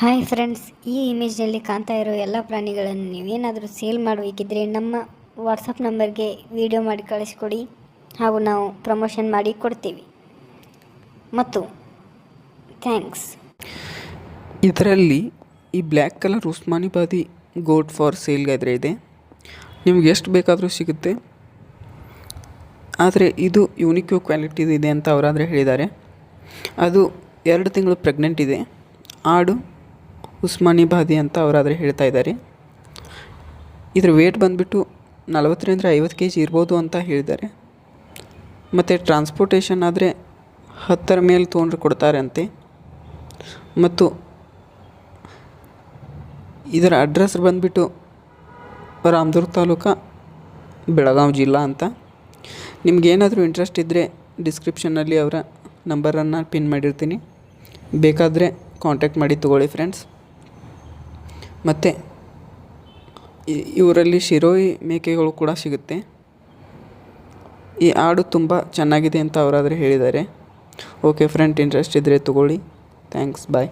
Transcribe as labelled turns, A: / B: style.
A: Hi friends ಈ ಇಮೇಜ್ನಲ್ಲಿ ಕಾಣ್ತಾ ಇರೋ ಎಲ್ಲ ಪ್ರಾಣಿಗಳನ್ನು ನೀವೇನಾದರೂ ಸೇಲ್ ಮಾಡಬೇಕಿದ್ರೆ ನಮ್ಮ ವಾಟ್ಸಪ್ ನಂಬರ್ಗೆ ವಿಡಿಯೋ ಮಾಡಿ ಕಳಿಸ್ಕೊಡಿ. ಹಾಗೂ ನಾವು ಪ್ರಮೋಷನ್ ಮಾಡಿ ಕೊಡ್ತೀವಿ. ಮತ್ತು ಥ್ಯಾಂಕ್ಸ್
B: ಇದರಲ್ಲಿ ಈ black colour Osmanabadi goat for ಸೇಲ್ಗಾದರೆ ಇದೆ. ನಿಮ್ಗೆ ಎಷ್ಟು ಬೇಕಾದರೂ ಸಿಗುತ್ತೆ. ಆದರೆ ಇದು ಯುನಿಕ್ಯೂ ಕ್ವಾಲಿಟಿದು ಇದೆ ಅಂತ ಅವರಾದರೆ ಹೇಳಿದ್ದಾರೆ. ಅದು ಎರಡು ತಿಂಗಳು ಪ್ರೆಗ್ನೆಂಟ್ ಇದೆ. ಆಡು ಉಸ್ಮಾನಿ ಬಾದಿ ಅಂತ ಅವರಾದರೆ ಹೇಳ್ತಾ ಇದ್ದಾರೆ. ಇದ್ರ ವೇಟ್ ಬಂದುಬಿಟ್ಟು ನಲವತ್ತರಿಂದ ಐವತ್ತು ಕೆ ಜಿ ಇರ್ಬೋದು ಅಂತ ಹೇಳಿದ್ದಾರೆ. ಮತ್ತು ಟ್ರಾನ್ಸ್ಪೋರ್ಟೇಷನ್ ಆದರೆ ಹತ್ತರ ಮೇಲೆ ತೊಗೊಂಡ್ರೆ ಕೊಡ್ತಾರೆ ಅಂತೆ ಮತ್ತು ಇದರ ಅಡ್ರೆಸ್ ಬಂದುಬಿಟ್ಟು ರಾಮದುರ್ಗ ತಾಲೂಕು ಬೆಳಗಾವಿ ಜಿಲ್ಲಾ ಅಂತ. ನಿಮಗೇನಾದರೂ ಇಂಟ್ರೆಸ್ಟ್ ಇದ್ದರೆ ಡಿಸ್ಕ್ರಿಪ್ಷನ್ನಲ್ಲಿ ಅವರ ನಂಬರನ್ನು ಪಿನ್ ಮಾಡಿರ್ತೀನಿ. ಬೇಕಾದರೆ ಕಾಂಟ್ಯಾಕ್ಟ್ ಮಾಡಿ ತೊಗೊಳ್ಳಿ ಫ್ರೆಂಡ್ಸ್ ಮತ್ತು ಇವರಲ್ಲಿ ಶಿರೋಯಿ ಮೇಕೆಗಳು ಕೂಡ ಸಿಗುತ್ತೆ. ಈ ಆಡು ತುಂಬ ಚೆನ್ನಾಗಿದೆ ಅಂತ ಅವರಾದರೆ ಹೇಳಿದ್ದಾರೆ. ಓಕೆ ಫ್ರೆಂಡ್ ಇಂಟ್ರೆಸ್ಟ್ ಇದ್ದರೆ ತೊಗೊಳ್ಳಿ. Thanks bye